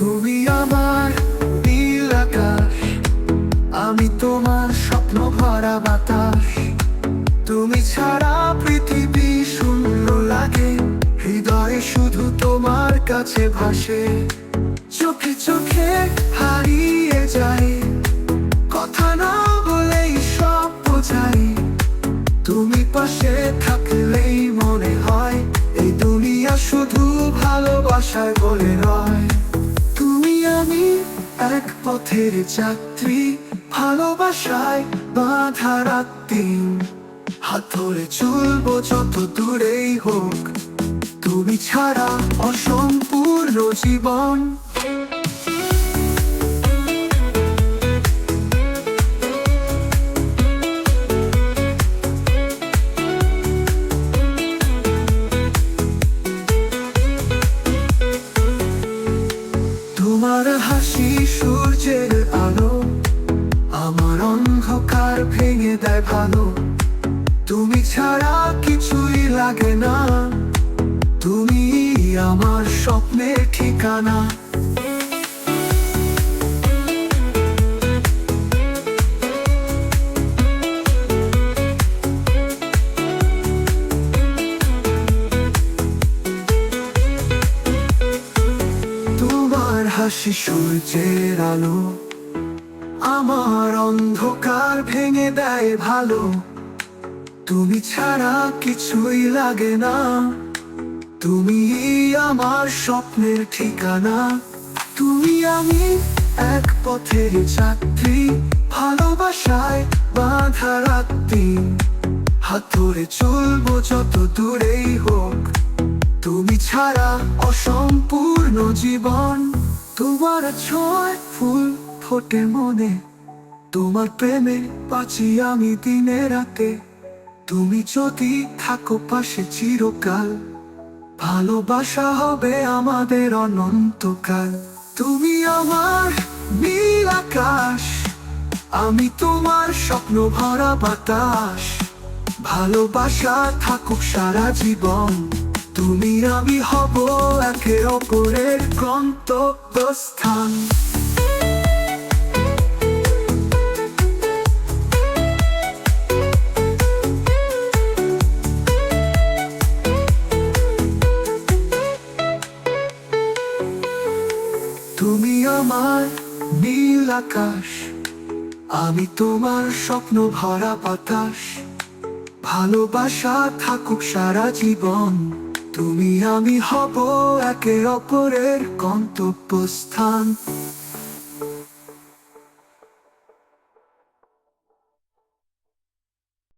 তুমি আমার নীল আকাশ আমি তোমার স্বপ্ন ভরা বাতাস। তুমি ছাড়া পৃথিবী শূন্য লাগে, হৃদয়ে শুধু তোমার কাছে ভাসে। চোখে চোখে হারিয়ে যায়, কথা না বলেই সব বোঝাই তুমি পাশে থাকলেই মনে হয়, এই দুনিয়া শুধু ভালোবাসায় বলে তুমি আমি এক পথের যাত্রী, ভালোবাসায় বাধা রাখতি হাত ধরে চলবো যত দূরেই হোক, তুমি ছাড়া অসম্পূর্ণ জীবন। হাসি, সূর্যের আলো। আমার অন্ধকার ভেঙে দেয় ভালো। তুমি ছাড়া কিছুই লাগে না। তুমি আমার স্বপ্নের ঠিকানা। হাসি সূর্যের আলো। আমার অন্ধকার ভেঙে দেয় ভালো। তুমি ছাড়া কিছুই লাগে না। তুমি আমার স্বপ্নের ঠিকানা। তুমি আমি এক পথের যাত্রী, ভালোবাসায় বাধা রাখতি হাত ধরে চলবো যত দূরেই হোক। তুমি ছাড়া অসম্পূর্ণ জীবন। তোমার ছয় ফুল ফোটে মনে। তোমার প্রেমে বাঁচি আমি দিনে রাতে। তুমি যদি থাকো পাশে চিরকাল, ভালোবাসা হবে আমাদের অনন্তকাল। তুমি আমার নীল আকাশ, আমি তোমার স্বপ্ন ভরা বাতাস। ভালোবাসা থাকুক সারা জীবন। তুমি আমি হব একে অপরের গন্তব্যস্থান। তুমি আমার নীল আকাশ, আমি তোমার স্বপ্ন ভরা বাতাস। ভালোবাসা থাকুক সারা জীবন। তুমি আমি হব একে অপরের গন্তব্যস্থান।